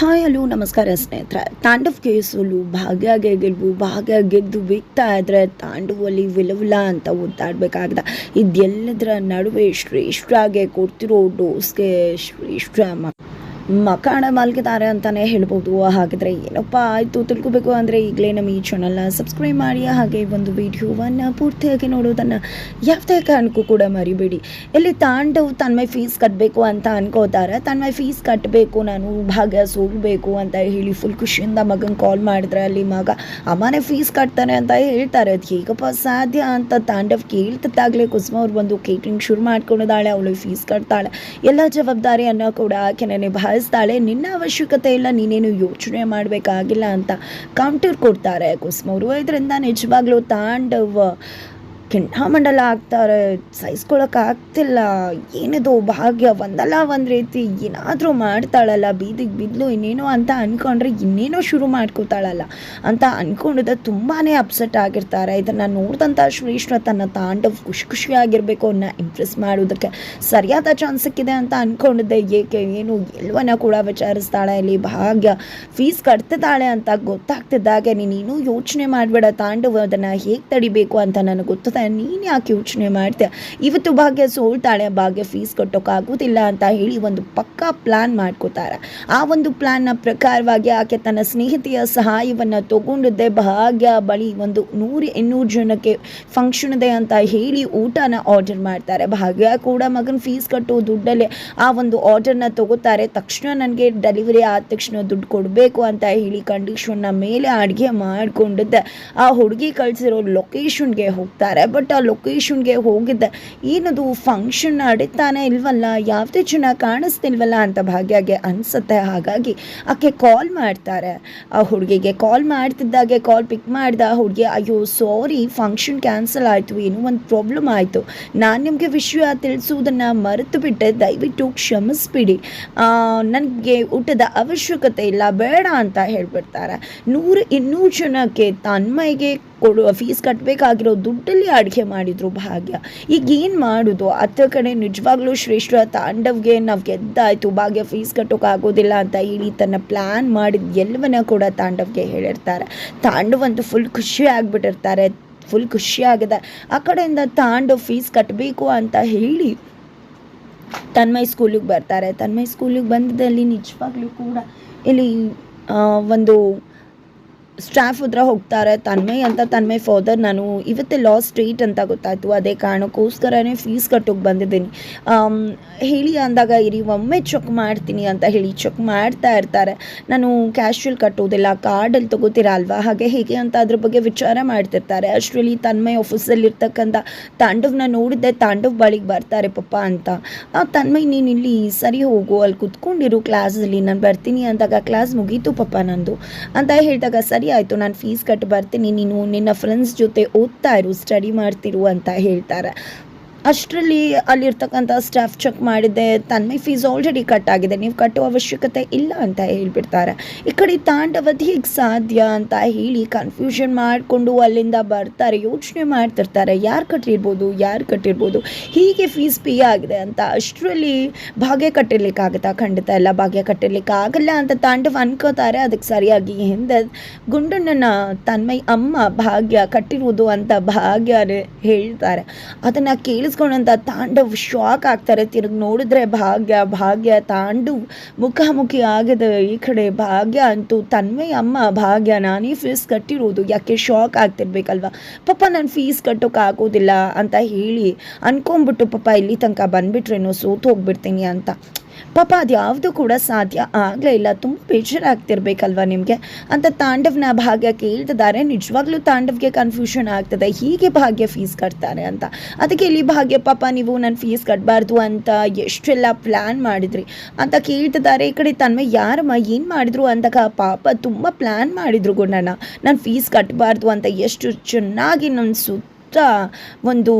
Hi hello ನಮಸ್ಕಾರ ಸ್ನೇಹಿತರೆ. ತಾಂಡವ್ ಕೇಸಲು ಭಾಗ್ಯಾಗೆ ಗೆಲ್ವು ಭಾಗ್ಯ ಗೆದ್ದು ಬಿಗ್ತಾ ಇದ್ರೆ ತಾಂಡವಲ್ಲಿ ವಿಲವಿಲ ಅಂತ ಒದ್ದಾಡಬೇಕಾಗ್ದ. ಇದೆಲ್ಲದರ ನಡುವೆ ಶ್ರೇಷ್ಠಾಗೆ ಕೊಡ್ತಿರೋ ಡೋಸ್ಗೆ ಶ್ರೇಷ್ಠ ಮಕಾಣ ಮಲಗಿದ್ದಾರೆ ಅಂತಲೇ ಹೇಳ್ಬೋದು. ಹಾಗಿದ್ರೆ ಏನಪ್ಪ ಆಯಿತು ತಿಳ್ಕೊಬೇಕು ಅಂದರೆ ಈಗಲೇ ನಮ್ಮ ಈ ಚಾನಲ್ನ ಸಬ್ಸ್ಕ್ರೈಬ್ ಮಾಡಿ, ಹಾಗೆ ಒಂದು ವಿಡಿಯೋವನ್ನು ಪೂರ್ತಿಯಾಗಿ ನೋಡೋದನ್ನು ಯಾವುದೇ ಕಾರಣಕ್ಕೂ ಕೂಡ ಮರಿಬೇಡಿ. ಇಲ್ಲಿ ತಾಂಡವ್ ತನ್ಮೈ ಫೀಸ್ ಕಟ್ಟಬೇಕು ಅಂತ ಅನ್ಕೋತಾರೆ ತನ್ಮೈ ಫೀಸ್ ಕಟ್ಟಬೇಕು ನಾನು ಭಾಗ್ಯ ಸೋಲ್ಬೇಕು ಅಂತ ಹೇಳಿ ಫುಲ್ ಖುಷಿಯಿಂದ ಮಗನ ಕಾಲ್ ಮಾಡಿದ್ರೆ ಅಲ್ಲಿ ಮಗ, ಅಮ್ಮನೇ ಫೀಸ್ ಕಟ್ತಾನೆ ಅಂತ ಹೇಳ್ತಾರೆ. ಅದು ಹೇಗಪ್ಪ ಸಾಧ್ಯ ಅಂತ ತಾಂಡವ್ ಕೇಳ್ತಿದ್ದಾಗಲೇ ಕುಸುಮ ಅವ್ರು ಬಂದು ಕೇಟ್ರಿಂಗ್ ಶುರು ಮಾಡ್ಕೊಂಡಿದ್ದಾಳೆ, ಅವಳು ಫೀಸ್ ಕಟ್ತಾಳೆ. ಎಲ್ಲ ಜವಾಬ್ದಾರಿಯನ್ನು ಕೂಡ ಆಕೆನೆ ನಿಭಾಯಿಸ್ತಾಳೆ ನಿನ್ನ ಅವಶ್ಯಕತೆ ಇಲ್ಲ ನೀನೇನು ಯೋಚನೆ ಮಾಡಬೇಕಾಗಿಲ್ಲ ಅಂತ ಕೌಂಟರ್ ಕೊಡ್ತಾರೆ ಕುಸುಮ. ಅವರು ಇದರಿಂದ ನಿಜವಾಗ್ಲೂ ತಾಂಡವ್. ಕೆಂಡಾಮಂಡಲ ಆಗ್ತಾರೆ ಸಹಿಸ್ಕೊಳಕ್ಕಾಗ್ತಿಲ್ಲ ಏನಿದು, ಭಾಗ್ಯ ಒಂದಲ್ಲ ಒಂದು ರೀತಿ. ಏನಾದರೂ ಮಾಡ್ತಾಳಲ್ಲ, ಬೀದಿಗೆ ಬಿದ್ಲು ಇನ್ನೇನೋ ಅಂತ ಅಂದ್ಕೊಂಡ್ರೆ ಇನ್ನೇನೋ ಶುರು ಮಾಡ್ಕೋತಾಳಲ್ಲ ಅಂತ ಅಂದ್ಕೊಂಡಿದ್ದೆ ತುಂಬಾ ಅಪ್ಸೆಟ್ ಆಗಿರ್ತಾರೆ. ಇದನ್ನು ನೋಡಿದಂಥ ಶ್ರೇಷ್ಠ ತನ್ನ ತಾಂಡವ್ ಖುಷಿ ಖುಷಿಯಾಗಿರಬೇಕು ಅನ್ನ ಇಂಪ್ರೆಸ್ ಮಾಡೋದಕ್ಕೆ ಸರಿಯಾದ ಚಾನ್ಸ್ ಸಿಕ್ಕಿದೆ ಅಂತ ಅಂದ್ಕೊಂಡಿದ್ದೆ ಏಕೆ, ಏನು ಎಲ್ಲವನ್ನ ಕೂಡ ವಿಚಾರಿಸ್ತಾಳೆ. ಇಲ್ಲಿ ಭಾಗ್ಯ ಫೀಸ್ ಕಟ್ತಿದ್ದಾಳೆ ಅಂತ ಗೊತ್ತಾಗ್ತಿದ್ದಾಗೆ. ನೀನು ಯೋಚನೆ ಮಾಡಬೇಡ, ತಾಂಡವ್ ಅದನ್ನು ಹೇಗೆ ತಡಿಬೇಕು ಅಂತ ನನಗೆ ಗೊತ್ತದೆ. ನೀನು ಯಾಕೆ ಯೋಚನೆ ಮಾಡ್ತೀಯ? ಇವತ್ತು ಭಾಗ್ಯ ಸೋಲ್ತಾಳೆ ಭಾಗ್ಯ ಫೀಸ್ ಕಟ್ಟೋಕ್ಕಾಗೋದಿಲ್ಲ ಅಂತ ಹೇಳಿ ಒಂದು ಪಕ್ಕಾ ಪ್ಲ್ಯಾನ್ ಮಾಡ್ಕೋತಾರೆ. ಆ ಒಂದು ಪ್ಲ್ಯಾನ್ನ ಪ್ರಕಾರವಾಗಿ ಆಕೆ ತನ್ನ ಸ್ನೇಹಿತೆಯ ಸಹಾಯವನ್ನು ತಗೊಂಡಿದ್ದೆ. ಭಾಗ್ಯ ಬಳಿ ಒಂದು ನೂರು, ಇನ್ನೂರು ಜನಕ್ಕೆ ಫಂಕ್ಷನ್ ಇದೆ ಅಂತ ಹೇಳಿ ಊಟನ ಆರ್ಡರ್ ಮಾಡ್ತಾರೆ. ಭಾಗ್ಯ ಕೂಡ ಮಗನ ಫೀಸ್ ಕಟ್ಟೋ ದುಡ್ಡಲ್ಲೇ ಆ ಒಂದು ಆರ್ಡರ್ನ ತಗೋತಾರೆ. ತಕ್ಷಣ ನನಗೆ ಡೆಲಿವರಿ ಆದ ತಕ್ಷಣ ದುಡ್ಡು ಕೊಡಬೇಕು ಅಂತ ಹೇಳಿ ಕಂಡೀಷನ್ನ ಮೇಲೆ ಅಡುಗೆ ಮಾಡಿಕೊಂಡಿದ್ದೆ. ಆ ಹುಡುಗಿ ಕಳಿಸಿರೋ ಲೊಕೇಶನ್ಗೆ ಹೋಗ್ತಾರೆ. ಬಟ್ ಆ ಲೊಕೇಶನ್ಗೆ ಹೋಗಿದ್ದೆ. ಏನದು ಫಂಕ್ಷನ್ ನಡೀತಾನೆ ಇಲ್ವಲ್ಲ, ಯಾವುದೇ ಜನ ಕಾಣಿಸ್ತಿಲ್ವಲ್ಲ ಅಂತ ಭಾಗ್ಯಗೆ ಅನಿಸುತ್ತೆ. ಹಾಗಾಗಿ ಆಕೆ ಕಾಲ್ ಮಾಡ್ತಾರೆ. ಆ ಹುಡುಗಿಗೆ ಕಾಲ್ ಮಾಡ್ತಿದ್ದಾಗೆ ಕಾಲ್ ಪಿಕ್ ಮಾಡಿದ ಆ ಹುಡುಗಿ, ಅಯ್ಯೋ ಸಾರಿ ಫಂಕ್ಷನ್ ಕ್ಯಾನ್ಸಲ್ ಆಯಿತು, ಏನೋ ಒಂದು ಪ್ರಾಬ್ಲಮ್ ಆಯಿತು. ನಾನು ನಿಮಗೆ ವಿಷಯ ತಿಳಿಸುವುದನ್ನು ಮರೆತು ಬಿಟ್ಟೆ ದಯವಿಟ್ಟು ಕ್ಷಮಿಸ್ಬಿಡಿ. ನನಗೆ ಊಟದ ಅವಶ್ಯಕತೆ ಇಲ್ಲ, ಬೇಡ ಅಂತ ಹೇಳ್ಬಿಡ್ತಾರೆ. ನೂರು ಇನ್ನೂರು ಜನಕ್ಕೆ ತನ್ಮೈಗೆ ಕೊಡು ಫೀಸ್ ಕಟ್ಟಬೇಕಾಗಿರೋ ದುಡ್ಡಲ್ಲಿ ಅಡುಗೆ ಮಾಡಿದ್ರು ಭಾಗ್ಯ. ಈಗ ಏನು ಮಾಡೋದು? ಹತ್ತು ಕಡೆ ನಿಜವಾಗ್ಲೂ ಶ್ರೇಷ್ಠ ತಾಂಡವ್ಗೆ ನಾವು ಗೆದ್ದಾಯಿತು, ಭಾಗ್ಯ ಫೀಸ್ ಕಟ್ಟೋಕ್ಕಾಗೋದಿಲ್ಲ ಅಂತ ಹೇಳಿ ತನ್ನ ಪ್ಲ್ಯಾನ್ ಮಾಡಿದ ಎಲ್ಲವನ್ನ ಕೂಡ ತಾಂಡವ್ಗೆ ಹೇಳಿರ್ತಾರೆ. ತಾಂಡವ್ ಅಂತೂ ಫುಲ್ ಖುಷಿ ಆಗಿಬಿಟ್ಟಿರ್ತಾರೆ ಫುಲ್ ಖುಷಿ ಆಗಿದೆ. ಆ ಕಡೆಯಿಂದ ತಾಂಡವ್ ಫೀಸ್ ಕಟ್ಟಬೇಕು ಅಂತ ಹೇಳಿ ತನ್ಮಯ್ ಸ್ಕೂಲಿಗೆ ಬರ್ತಾರೆ. ತನ್ಮಯ್ ಸ್ಕೂಲಿಗೆ ಬಂದಿದ್ದಲ್ಲಿ ನಿಜವಾಗ್ಲೂ ಕೂಡ ಇಲ್ಲಿ ಒಂದು ಸ್ಟಾಫ್ ಹತ್ರ ಹೋಗ್ತಾರೆ, ತನ್ಮಯ್ ಅಂತ ತನ್ಮಯ್ ಫಾದರ್ ನಾನು, ಇವತ್ತೇ ಲಾಸ್ಟ್ ಸ್ಟ್ರೇಟ್ ಅಂತ ಗೊತ್ತಾಯ್ತು, ಅದೇ ಕಾರಣಕ್ಕೋಸ್ಕರನೇ ಫೀಸ್ ಕಟ್ಟೋಕೆ ಬಂದಿದ್ದೀನಿ. ಹೇಳಿ ಅಂದಾಗ, ಇರಿ, ಒಮ್ಮೆ ಚೆಕ್ ಮಾಡ್ತೀನಿ ಅಂತ ಹೇಳಿ ಚೆಕ್ ಮಾಡ್ತಾ ಇರ್ತಾರೆ. ನಾನು ಕ್ಯಾಶುವಲ್ ಕಟ್ಟೋದಿಲ್ಲ ಕಾರ್ಡಲ್ಲಿ ತಗೋತೀರಾ ಅಲ್ವಾ? ಹಾಗೆ ಹೇಗೆ ಅಂತ ಅದ್ರ ಬಗ್ಗೆ ವಿಚಾರ ಮಾಡ್ತಿರ್ತಾರೆ. ಅಷ್ಟರಲ್ಲಿ ತನ್ಮಯ್ ಆಫೀಸಲ್ಲಿ ಇರ್ತಕ್ಕಂಥ ತಾಂಡವ್ನ ನೋಡಿದ್ದೆ, ತಾಂಡವ್ ಬಳಿಗೆ ಬರ್ತಾರೆ ಪಪ್ಪ ಅಂತ. ಆ ತನ್ಮಯ್, ನೀನು ಇಲ್ಲಿ ಸರಿ ಹೋಗು, ಅಲ್ಲಿ ಕುತ್ಕೊಂಡಿರು ಕ್ಲಾಸಲ್ಲಿ ನಾನು ಬರ್ತೀನಿ ಅಂದಾಗ ಕ್ಲಾಸ್ ಮುಗೀತು ಪಪ್ಪ ನಂದು. ಅಂತ ಹೇಳಿದಾಗ, ಸರಿ ಆಯಿತು, ನಾನು ಫೀಸ್ ಕಟ್ಟಿ ಬರ್ತೀನಿ. ನೀನು ನಿನ್ನ ಫ್ರೆಂಡ್ಸ್ ಜೊತೆ ಓದ್ತಾ ಇರು ಸ್ಟಡಿ ಮಾಡ್ತಿರು ಅಂತ ಹೇಳ್ತಾರೆ. ಅಷ್ಟರಲ್ಲಿ ಅಲ್ಲಿರ್ತಕ್ಕಂಥ ಸ್ಟಾಫ್ ಚೆಕ್ ಮಾಡಿದ್ದೆ. ತನ್ಮಯ್ ಫೀಸ್ ಆಲ್ರೆಡಿ ಕಟ್ ಆಗಿದೆ. ನೀವು ಕಟ್ಟುವ ಅವಶ್ಯಕತೆ ಇಲ್ಲ ಅಂತ ಹೇಳ್ಬಿಡ್ತಾರೆ. ಈ ಕಡೆ ತಾಂಡವದ್ ಹೇಗೆ ಸಾಧ್ಯ ಅಂತ ಹೇಳಿ ಕನ್ಫ್ಯೂಷನ್ ಮಾಡಿಕೊಂಡು ಅಲ್ಲಿಂದ ಬರ್ತಾರೆ. ಯೋಚನೆ ಮಾಡ್ತಿರ್ತಾರೆ. ಯಾರು ಕಟ್ಟಿರ್ಬೋದು? ಯಾರು ಕಟ್ಟಿರ್ಬೋದು? ಹೀಗೆ ಫೀಸ್ ಪೇ ಆಗಿದೆ ಅಂತ ಅಷ್ಟರಲ್ಲಿ ಭಾಗ್ಯ ಕಟ್ಟಿರ್ಲಿಕ್ಕಾಗತ್ತಾ? ಖಂಡಿತ ಎಲ್ಲ ಭಾಗ್ಯ ಕಟ್ಟಿರ್ಲಿಕ್ಕೆ ಆಗಲ್ಲ ಅಂತ ತಾಂಡವ ಅನ್ಕೋತಾರೆ. ಅದಕ್ಕೆ ಸರಿಯಾಗಿ ಹಿಂದೆ ಗುಂಡಣ್ಣನ ತನ್ಮೈ ಅಮ್ಮ ಭಾಗ್ಯ ಕಟ್ಟಿರುವುದು ಅಂತ ಭಾಗ್ಯ ಹೇಳ್ತಾರೆ. ಅದನ್ನು ಕೇಳಿಸ್ಕೊಂಡಂತ ತಾಂಡವ್ ಶಾಕ್ ಆಗ್ತಾರೆ. ತಿರುಗಿ ನೋಡಿದ್ರೆ ಭಾಗ್ಯ ಭಾಗ್ಯ ತಾಂಡು ಮುಖಾಮುಖಿ ಆಗದ ಈ ಕಡೆ ಭಾಗ್ಯ ಅಂತೂ ತನ್ಮೇ ಅಮ್ಮ ಭಾಗ್ಯ. ನಾನೇ ಫೀಸ್ ಕಟ್ಟಿರೋದು. ಯಾಕೆ ಶಾಕ್ ಆಗ್ತಿರ್ಬೇಕಲ್ವಾ? ಪಾಪ ನಾನು ಫೀಸ್ ಕಟ್ಟೋಕ್ಕಾಗೋದಿಲ್ಲ ಅಂತ ಹೇಳಿ ಅನ್ಕೊಂಬಿಟ್ಟು ಪಾಪ ಇಲ್ಲಿ ತನಕ ಬಂದ್ಬಿಟ್ರೇನೋ ಸೋತು ಹೋಗ್ಬಿಡ್ತೀನಿ ಅಂತ. ಪಾಪ ಅದು ಯಾವುದು ಕೂಡ ಸಾಧ್ಯ ಆಗಲೇ ಇಲ್ಲ. ತುಂಬ ಬೇಜಾರಾಗ್ತಿರ್ಬೇಕಲ್ವ ನಿಮಗೆ? ಅಂತ ತಾಂಡವ್ನ ಭಾಗ್ಯ ಕೇಳ್ತಿದ್ದಾರೆ. ನಿಜವಾಗ್ಲೂ ತಾಂಡವ್ಗೆ ಕನ್ಫ್ಯೂಷನ್ ಆಗ್ತದೆ. ಹೀಗೆ ಭಾಗ್ಯ ಫೀಸ್ ಕಟ್ತಾರೆ ಅಂತ. ಅದಕ್ಕೆ ಇಲ್ಲಿ ಭಾಗ್ಯ, ಪಾಪ ನೀವು ನನ್ನ ಫೀಸ್ ಕಟ್ಟಬಾರ್ದು ಅಂತ ಎಷ್ಟೆಲ್ಲ ಪ್ಲ್ಯಾನ್ ಮಾಡಿದ್ರಿ? ಅಂತ ಕೇಳ್ತಿದ್ದಾರೆ. ಈ ಕಡೆ ತನ್ಮ ಯಾರಮ್ಮ ಏನು ಮಾಡಿದ್ರು ಅಂದಾಗ ಪಾಪ ತುಂಬ ಪ್ಲ್ಯಾನ್ ಮಾಡಿದ್ರು ಗುಂಡಣ್ಣ ನಾನು ಫೀಸ್ ಕಟ್ಟಬಾರ್ದು ಅಂತ ಎಷ್ಟು ಚೆನ್ನಾಗಿ ನನ್ನ ಸುತ್ತ ಒಂದು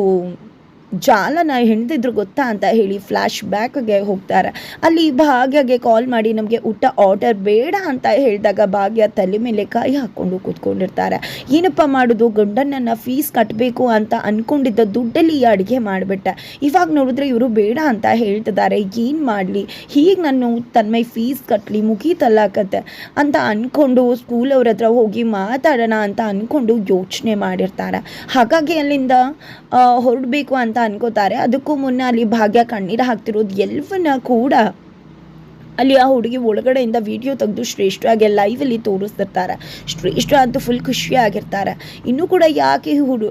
ಜಾಲನ ಹೆಣ್ದಿದ್ರು ಗೊತ್ತಾ ಅಂತ ಹೇಳಿ ಫ್ಲ್ಯಾಶ್ ಬ್ಯಾಕ್ಗೆ ಹೋಗ್ತಾರೆ. ಅಲ್ಲಿ ಭಾಗ್ಯಗೆ ಕಾಲ್ ಮಾಡಿ ನಮಗೆ ಊಟ ಆರ್ಡರ್ ಬೇಡ ಅಂತ ಹೇಳಿದಾಗ ಭಾಗ್ಯ ತಲೆ ಮೇಲೆ ಕೈ ಹಾಕ್ಕೊಂಡು ಕೂತ್ಕೊಂಡಿರ್ತಾರೆ. ಏನಪ್ಪ ಮಾಡೋದು? ಗಂಡನನ್ನು ಫೀಸ್ ಕಟ್ಟಬೇಕು ಅಂತ ಅಂದ್ಕೊಂಡಿದ್ದ ದುಡ್ಡಲ್ಲಿ ಈ ಅಡುಗೆ ಮಾಡಿಬಿಟ್ಟೆ. ಇವಾಗ ನೋಡಿದ್ರೆ ಇವರು ಬೇಡ ಅಂತ ಹೇಳ್ತಿದ್ದಾರೆ. ಏನು ಮಾಡಲಿ? ಹೀಗೆ ನಾನು ತನ್ಮೈ ಫೀಸ್ ಕಟ್ಟಲಿ ಮುಗೀತಲ್ಲ ಕತೆ ಅಂತ ಅಂದ್ಕೊಂಡು ಸ್ಕೂಲ್ ಅವ್ರ ಹತ್ರ ಹೋಗಿ ಮಾತಾಡೋಣ ಅಂತ ಅಂದ್ಕೊಂಡು ಯೋಚನೆ ಮಾಡಿರ್ತಾರೆ. ಹಾಗಾಗಿ ಅಲ್ಲಿಂದ ಹೊರಡಬೇಕು ಅಂತ ಅನ್ಕೋತಾರೆ. ಅದಕ್ಕೂ ಮುನ್ನ ಅಲ್ಲಿ ಭಾಗ್ಯ ಕಣ್ಣೀರು ಹಾಕ್ತಿರೋದು ಎಲ್ಲವನ್ನ ಕೂಡ ಅಲ್ಲಿ ಆ ಹುಡುಗಿ ಒಳಗಡೆಯಿಂದ ವಿಡಿಯೋ ತೆಗೆದು ಶ್ರೇಷ್ಠವಾಗಿ ಲೈವಲ್ಲಿ ತೋರಿಸ್ತಿರ್ತಾರೆ. ಶ್ರೇಷ್ಠ ಅಂತೂ ಫುಲ್ ಖುಷಿಯಾಗಿರ್ತಾರೆ. ಇನ್ನೂ ಕೂಡ ಯಾಕೆ ಹುಡು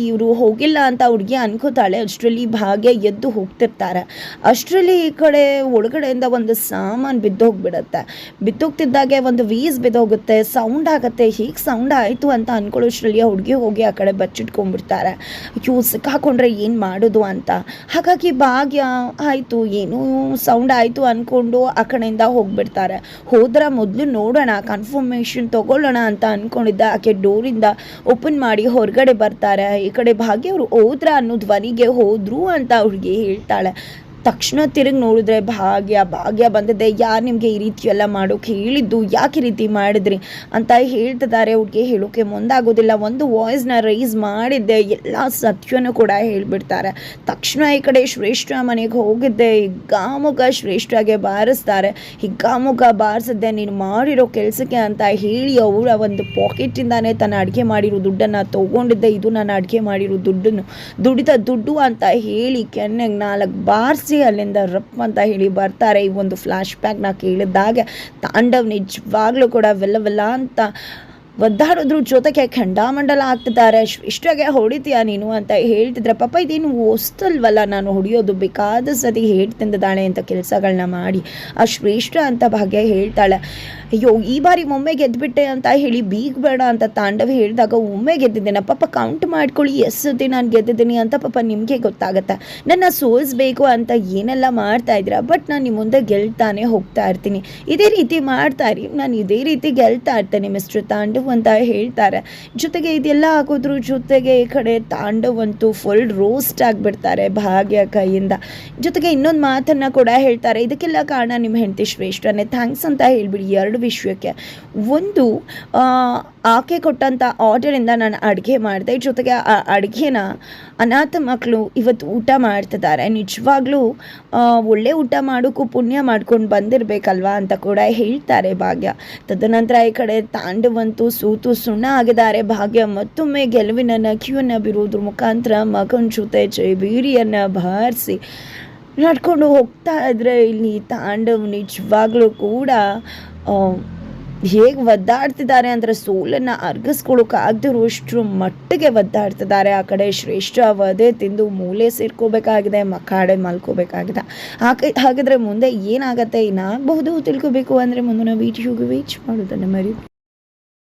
ಇವರು ಹೋಗಿಲ್ಲ ಅಂತ ಹುಡುಗಿ ಅನ್ಕೋತಾಳೆ. ಅಷ್ಟರಲ್ಲಿ ಭಾಗ್ಯ ಎದ್ದು ಹೋಗ್ತಿರ್ತಾರೆ. ಅಷ್ಟರಲ್ಲಿ ಈ ಕಡೆ ಒಳಗಡೆಯಿಂದ ಒಂದು ಸಾಮಾನು ಬಿದ್ದೋಗ್ಬಿಡುತ್ತೆ. ಬಿದ್ದೋಗ್ತಿದ್ದಾಗೆ ಒಂದು ವೀಸ್ ಬಿದ್ದೋಗುತ್ತೆ. ಸೌಂಡ್ ಆಗುತ್ತೆ. ಹೀಗೆ ಸೌಂಡ್ ಆಯಿತು ಅಂತ ಅನ್ಕೊಳ್ಳೋಷ್ಟರಲ್ಲಿ ಆ ಹುಡುಗಿ ಹೋಗಿ ಆ ಕಡೆ ಬಚ್ಚಿಟ್ಕೊಂಡ್ಬಿಡ್ತಾರೆ. ಅಯ್ಯೋ, ಸಿಕ್ಕಾಕೊಂಡ್ರೆ ಏನು ಮಾಡೋದು ಅಂತ. ಹಾಗಾಗಿ ಭಾಗ್ಯ, ಆಯಿತು, ಏನೂ ಸೌಂಡ್ ಆಯಿತು ಅಂದ್ಕೊಂಡು ಆ ಕಡೆಯಿಂದ ಹೋಗ್ಬಿಡ್ತಾರೆ. ಹೋದ್ರೆ ಮೊದಲು ನೋಡೋಣ ಕನ್ಫರ್ಮೇಷನ್ ತೊಗೊಳ್ಳೋಣ ಅಂತ ಅಂದ್ಕೊಂಡಿದ್ದ ಆಕೆ ಡೋರಿಂದ ಓಪನ್ ಮಾಡಿ ಹೊರಗಡೆ ಬರ್ತಾರೆ. ಈ ಕಡೆ ಭಾಗ್ಯ ಅವರು ಹೋದ್ರ ಅನ್ನೋ ಧ್ವನಿಗೆ ಹೋದ್ರು ಅಂತ ಅವ್ರಿಗೆ ಹೇಳ್ತಾಳೆ. ತಕ್ಷಣ ತಿರುಗಿ ನೋಡಿದ್ರೆ ಭಾಗ್ಯ ಭಾಗ್ಯ ಬಂದಿದೆ. ಯಾರು ನಿಮಗೆ ಈ ರೀತಿ ಎಲ್ಲ ಮಾಡೋಕೆ ಹೇಳಿದ್ದು? ಯಾಕೆ ಈ ರೀತಿ ಮಾಡಿದ್ರಿ? ಅಂತ ಹೇಳ್ತಿದ್ದಾರೆ. ಅವ್ರಿಗೆ ಹೇಳೋಕೆ ಮುಂದಾಗೋದಿಲ್ಲ. ಒಂದು ವಾಯ್ಸ್ನ ರೈಸ್ ಮಾಡಿದ್ದೆ. ಎಲ್ಲ ಸತ್ಯನೂ ಕೂಡ ಹೇಳಿಬಿಡ್ತಾರೆ. ತಕ್ಷಣ ಈ ಕಡೆ ಶ್ರೇಷ್ಠ ಮನೆಗೆ ಹೋಗಿದ್ದೆ. ಹಿಗ್ಗಾಮುಗ ಶ್ರೇಷ್ಠಗೆ ಬಾರಿಸ್ತಾರೆ. ಹಿಗ್ಗಾಮುಗ ಬಾರಿಸಿದ್ದೆ. ನೀನು ಮಾಡಿರೋ ಕೆಲಸಕ್ಕೆ ಅಂತ ಹೇಳಿ ಅವರ ಒಂದು ಪಾಕೆಟಿಂದಾನೇ ತನ್ನ ಅಡುಗೆ ಮಾಡಿರೋ ದುಡ್ಡನ್ನು ತೊಗೊಂಡಿದ್ದೆ. ಇದು ನಾನು ಅಡುಗೆ ಮಾಡಿರೋ ದುಡ್ಡನ್ನು. ದುಡಿದ ದುಡ್ಡು ಅಂತ ಹೇಳಿ ಕೆನ್ನೆಗೆ ನಾಲ್ಕು ಬಾರಿಸಿ ಅಲ್ಲಿಂದ ರಪ್ ಅಂತ ಹೇಳಿ ಬರ್ತಾರೆ. ಈ ಒಂದು ಫ್ಲ್ಯಾಶ್ ಬ್ಯಾಕ್ನ ಕೇಳಿದಾಗ ತಾಂಡವ್ ನಿಜವಾಗ್ಲೂ ಕೂಡ ವೆಲ್ಲ ವೆಲ್ಲ ಅಂತ ಒದ್ದಾಡೋದ್ರ ಜೊತೆಗೆ ಖಂಡಾಮಂಡಲ ಆಗ್ತಿದ್ದಾರೆ ಇಷ್ಟಾಗೆ ಹೊಡಿತೀಯ ನೀನು ಅಂತ ಹೇಳ್ತಿದ್ರೆ ಪಾಪ ಇದೇನು ಹೊಸ್ತಲ್ವಲ್ಲ, ನಾನು ಹೊಡಿಯೋದು ಬೇಕಾದ ಸತಿ ಹೇಳ್ತಿದ್ದಾಳೆ ಅಂತ ಕೆಲಸಗಳನ್ನ ಮಾಡಿ, ಆ ಶ್ರೇಷ್ಠ ಅಂತ ಭಾಗ್ಯ ಹೇಳ್ತಾಳೆ. ಅಯ್ಯೋ, ಈ ಬಾರಿ ಒಮ್ಮೆ ಗೆದ್ಬಿಟ್ಟೆ ಅಂತ ಹೇಳಿ ಬೀಗ್ ಬೇಡ ಅಂತ ತಾಂಡವ ಹೇಳಿದಾಗ ಒಮ್ಮೆ ಗೆದ್ದಿದ್ದೇನೆ. ಪಾಪ ಕೌಂಟ್ ಮಾಡ್ಕೊಳ್ಳಿ ಎಷ್ಟು ಸತಿ ನಾನು ಗೆದ್ದಿದ್ದೀನಿ ಅಂತ ಪಾಪ ನಿಮಗೆ ಗೊತ್ತಾಗತ್ತೆ. ನನ್ನ ಸೋಲಿಸ್ಬೇಕು ಅಂತ ಏನೆಲ್ಲ ಮಾಡ್ತಾ ಇದ್ದೀರಾ? ಬಟ್ ನಾನು ನಿಮ್ಮ ಮುಂದೆ ಗೆಲ್ತಾನೆ ಹೋಗ್ತಾ ಇರ್ತೀನಿ. ಇದೇ ರೀತಿ ಮಾಡ್ತಾ ಇರಿ. ನಾನು ಇದೇ ರೀತಿ ಗೆಲ್ತಾ ಇರ್ತೇನೆ, ಮಿಸ್ಟರ್ ತಾಂಡವ್. ಅಂತ ಹೇಳ್ತಾರೆ. ಜೊತೆಗೆ ಇದೆಲ್ಲ ಆಗೋದ್ರ ಜೊತೆಗೆ ಈ ಕಡೆ ತಾಂಡವ್ ಫುಲ್ ರೋಸ್ಟ್ ಆಗಿಬಿಡ್ತಾರೆ ಭಾಗ್ಯ ಕೈಯಿಂದ. ಜೊತೆಗೆ ಇನ್ನೊಂದು ಮಾತನ್ನು ಕೂಡ ಹೇಳ್ತಾರೆ. ಇದಕ್ಕೆಲ್ಲ ಕಾರಣ ನಿಮ್ಮ ಹೆಂಡತಿ ಶ್ರೇಷ್ಠನೇ. ಥ್ಯಾಂಕ್ಸ್ ಅಂತ ಹೇಳಿಬಿಡಿ ಎರಡು ವಿಷಯಕ್ಕೆ. ಒಂದು ಆಕೆ ಕೊಟ್ಟಂಥ ಆರ್ಡರಿಂದ ನಾನು ಅಡುಗೆ ಮಾಡಿದೆ. ಜೊತೆಗೆ ಆ ಅಡುಗೆನ ಅನಾಥ ಮಕ್ಕಳು ಇವತ್ತು ಊಟ ಮಾಡ್ತಿದ್ದಾರೆ. ನಿಜವಾಗ್ಲೂ ಒಳ್ಳೆ ಊಟ ಮಾಡೋಕ್ಕೂ ಪುಣ್ಯ ಮಾಡ್ಕೊಂಡು ಬಂದಿರಬೇಕಲ್ವಾ ಅಂತ ಕೂಡ ಹೇಳ್ತಾರೆ ಭಾಗ್ಯ. ತದನಂತರ ಈ ಕಡೆ ತಾಂಡವಂತೂ ಸೂತು ಸುಣ್ಣ ಆಗಿದ್ದಾರೆ. ಭಾಗ್ಯ ಮತ್ತೊಮ್ಮೆ ಗೆಲುವಿನ ಕ್ಯೂನ ಬಿರುವುದ್ರ ಮುಖಾಂತರ ಮಗನ ಜೊತೆ ಜೈಬೀರಿಯನ್ನು ಬಾರಿಸಿ ನಡ್ಕೊಂಡು ಹೋಗ್ತಾ ಇದ್ರೆ ಇಲ್ಲಿ ತಾಂಡವ್ ನಿಜವಾಗ್ಲೂ ಕೂಡ ಹೇಗೆ ಒದ್ದಾಡ್ತಿದ್ದಾರೆ ಅಂದರೆ ಸೋಲನ್ನು ಅರ್ಗಿಸ್ಕೊಳ್ಳೋಕ್ಕಾಗದಿರೋಷ್ಟ್ರ ಮಟ್ಟಿಗೆ ಒದ್ದಾಡ್ತಿದ್ದಾರೆ. ಆ ಕಡೆ ಶ್ರೇಷ್ಠ ವಧೆ ತಿಂದು ಮೂಲೆ ಸೇರ್ಕೋಬೇಕಾಗಿದೆ ಮಕ್ಕಾಡೆ ಮಲ್ಕೋಬೇಕಾಗಿದೆ. ಹಾಗೆ, ಹಾಗಿದ್ರೆ ಮುಂದೆ ಏನಾಗತ್ತೆ ಏನಾಗಬಹುದು ತಿಳ್ಕೋಬೇಕು ಅಂದರೆ ಮುಂದಿನ ವೀಡಿಯೋಗೆ ವೀಚ್ ಮಾಡೋದನ್ನು ಮರಿ